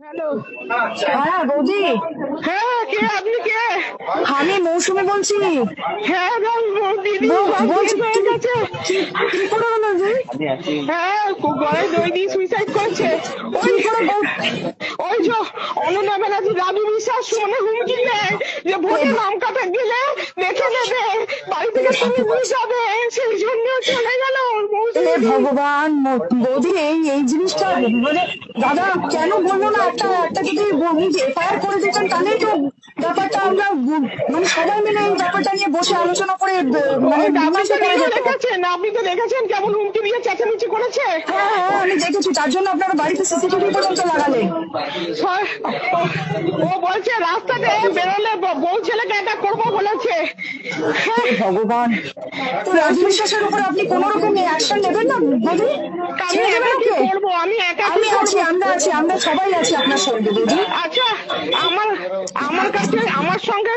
Hello. হ্যাঁ বৌদি। হ্যাঁ কে? আপনি কে? আমি মৌসুমি বলছি। হ্যাঁ বলছি, কি হয়ে করে হলো যে হ্যাঁ গলায় দই দিয়ে সুইসাইড করেছে। ওই ওই যে অনন্যা ব্যানার্জি রাজু বিশ্বাস সুমনে হুমকি দেয় যে ভোটে নাম কাটা গেলে দেখে নেবে। থেকে তুমি সেই জন্য চলে গেল ভগবান বৌদি এই এই জিনিসটা মানে দাদা কেন বলব না? একটা একটা যদি এফআইআর করে দিতেন তাহলেই তো ব্যাপারটা আমরা মানে সবাই মিলে এই ব্যাপারটা নিয়ে বসে আলোচনা করে মানে দেখেছেন আপনি তো দেখেছেন কেমন হুমকি দিয়ে চেঁচামেচি করেছে। হ্যাঁ হ্যাঁ আমি দেখেছি তার জন্য আপনারা বাড়িতে সিসিটিভি পর্যন্ত লাগালেন। ও বলছে রাস্তাতে বেরোলে বউ ছেলেকে অ্যাটাক করব বলেছে হ্যাঁ, হে ভগবান। তো রাজু বিশ্বাসের উপর আপনি কোন রকম অ্যাকশন নেবেন না বৌদি আমি ছেড়ে দেবেন আমি আছি আমরা আছি আমরা সবাই আছি আপনার সঙ্গে বৌদি আচ্ছা আমার আমার কাছে আমার সঙ্গে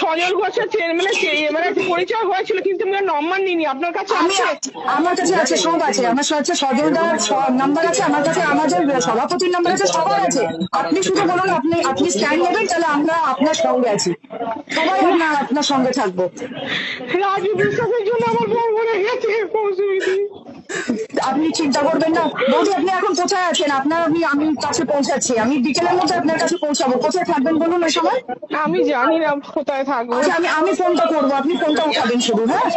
সজল ঘোষের চেয়ারম্যানের মানে মানে পরিচয় হয়েছিল কিন্তু আমি নম্বর নিইনি। আপনার কাছে আছে? আমার কাছে আছে সব আছে। আমার কাছে সজলদার নাম্বার আছে আমার কাছে আমাদের সভাপতির নাম্বার আছে সবার আছে। আপনি শুধু বলুন আপনি আপনি স্ট্যান্ড নেবেন তাহলে আমরা আপনার সঙ্গে আছি। সবাই আপনার আপনার সঙ্গে থাকব। রাজীব বিশ্বাসের জন্য আমার বউ চিন্তা করবেন না। বৌদি আপনি এখন কোথায় আছেন? আপনার আমি আমি কাছে পৌঁছাচ্ছি। আমি বিকেলের মধ্যে আপনার কাছে পৌঁছাবো। কোথায় থাকবেন বলুন ওই সময় আমি জানি না কোথায় থাকব। আচ্ছা আমি আমি ফোনটা করব। আপনি ফোনটা উঠাবেন শুধু হ্যাঁ?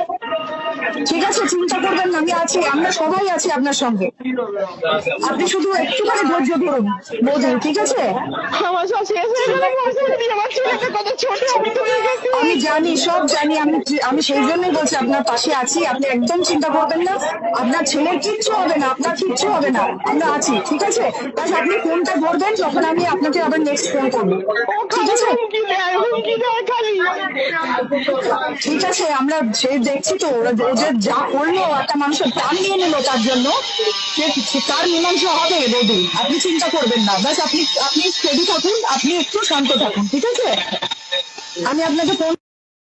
ঠিক আছে চিন্তা করবেন না। আমি আছি আমরা সবাই আছি আপনার সঙ্গে। আপনি শুধু একটুখানি ধৈর্য ধরুন বৌদি ঠিক আছে? আমার সব শেষ হয়ে গেল। আমার ছেলেটা কত ছোট আমি তো গেছি আমি জানি, সব জানি, আমি আমি সেই জন্যই বলছি, আপনার পাশে আছি, আপনি একদম চিন্তা করবেন না। আপনার ছেলের কিচ্ছু হবে না, আপনার কিচ্ছু হবে না, আমরা আছি, ঠিক আছে? বাস আপনি ফোনটা করবেন যখন আমি আপনাকে আবার নেক্সট ফোন করব। ঠিক আছে? ঠিক আছে, আমরা সে দেখছি তো, ওরা যে- যা করল, একটা মানুষের প্রাণ নিয়ে নিল তার জন্য তার মীমাংসা হবে বৌদি। আপনি চিন্তা করবেন না। বাস আপনি আপনি স্টেডি থাকুন, আপনি একটু শান্ত থাকুন, ঠিক আছে? আমি আপনাকে ফোন